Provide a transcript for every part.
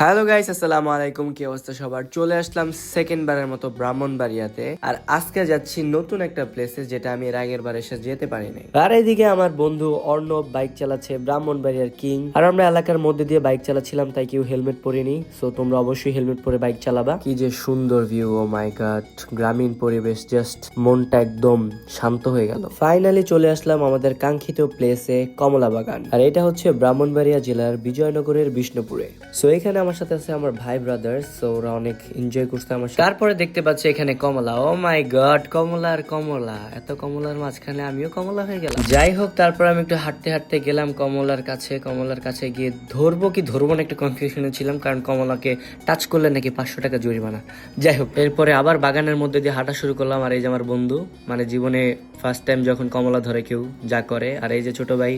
Hello guys আসসালামু আলাইকুম। কি অবস্থা সবার? চলে আসলাম সেকেন্ড বারের মতো ব্রাহ্মণবাড়িয়াতে। আর আজকে যাচ্ছি নতুন একটা প্লেসে যেটা আমি এর আগের বার এসে যেতে পারিনি আর এইদিকে আমার বন্ধু অর্ণব বাইক চালাচ্ছে ব্রাহ্মণবাড়িয়ার কিং আর আমরা এলাকার মধ্যে দিয়ে বাইক চালাচ্ছিলাম, তাই কেউ হেলমেট পরিনি সো তোমরা অবশ্যই হেলমেট পরে বাইক চালাবা। কি যে সুন্দর ভিউ ও মাই গড গ্রামীণ পরিবেশ জাস্ট মনটা একদম শান্ত হয়ে গেল। ফাইনালি চলে আসলাম আমাদের কাঙ্ক্ষিত প্লেসে কমলা বাগান আর এটা হচ্ছে ব্রাহ্মণবাড়িয়া জেলার বিজয়নগরের বিষ্ণুপুরে। সো এখানে আমার সাথে আছে আমার ভাই ব্রাদার সো ওরা অনেক এনজয় করছে আমার সাথে। তারপরে দেখতে পাচ্ছি এখানে কমলা। ও মাই গড কমলা আর কমলা। এত কমলার মাঝখানে আমিও কমলা হয়ে গেলাম। যাই হোক, তারপর আমি একটু হাঁটতে হাঁটতে গেলাম কমলার কাছে। কমলার কাছে গিয়ে ধরবো কি ধরবো না একটু কনফিউশনে ছিলাম, কারণ কমলাকে টাচ করলে নাকি পাঁচশো টাকা জরিমানা। যাই হোক, এরপরে আবার বাগানের মধ্যে দিয়ে হাঁটা শুরু করলাম। আর এই যে আমার বন্ধু মানে জীবনে ফার্স্ট টাইম যখন কমলা ধরে কেউ যা করে, আর এই যে ছোট ভাই,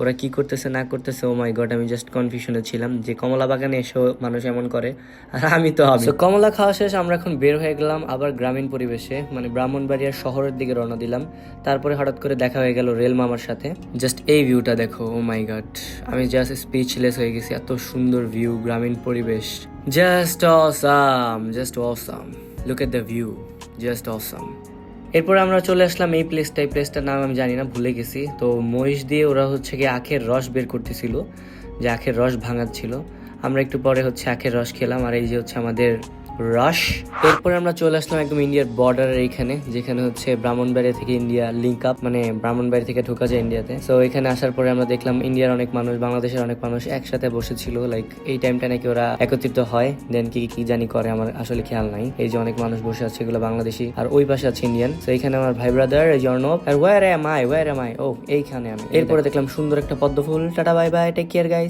ওরা কি করতেছে না করতেছে ও মাই গড আমি জাস্ট কনফিউশনে ছিলাম যে কমলা বাগানে এসেও মানুষ এমন করে। আর আমি তো আমি। কমলা খাওয়া শেষ, আমরা এখন বের হয়ে গেলাম আবার গ্রামীণ পরিবেশে মানে ব্রাহ্মণবাড়িয়ার শহরের দিকে রওনা দিলাম। তারপরে হঠাৎ করে দেখা হয়ে গেল রেল মামার সাথে। জাস্ট এই ভিউটা দেখো ও মাই গড আমি জাস্ট স্পিচলেস হয়ে গেছি, এত সুন্দর ভিউ গ্রামীণ পরিবেশ। Just awesome just awesome look at the view just awesome এরপর আমরা চলে আসলাম এই প্লেসটা এই প্লেসটার নাম আমি জানি না, ভুলে গেছি। তো মহিষ দিয়ে ওরা হচ্ছে কি আখের রস বের করতেছিল, যে আখের রস ভাঙাচ্ছিল। আমরা একটু পরে হচ্ছে আখের রস খেলাম, আর এই যে হচ্ছে আমাদের রস। এরপরে আমরা চলে আসলাম একদম ইন্ডিয়ার বর্ডারের এইখানে, যেখানে হচ্ছে ব্রাহ্মণবাড়ি থেকে ইন্ডিয়া লিঙ্ক আপ মানে ব্রাহ্মণবাড়ি থেকে ঢোকা যায় ইন্ডিয়াতে। তো এখানে আসার পরে আমরা দেখলাম ইন্ডিয়ার অনেক মানুষ, বাংলাদেশের অনেক মানুষ একসাথে বসেছিল লাইক এই টাইমটা নাকি ওরা একত্রিত হয়। দেন কি কি জানি করে, আমার আসলে খেয়াল নাই। এই যে অনেক মানুষ বসে আছে, এগুলো বাংলাদেশি, আর ওই পাশে আছে ইন্ডিয়ান তো এখানে আমার ভাই ব্রাদার এই যে অর্ণব আর where am I where am I ও এইখানে আমি। এরপরে দেখলাম সুন্দর একটা পদ্ম ফুল tata bye bye take care guys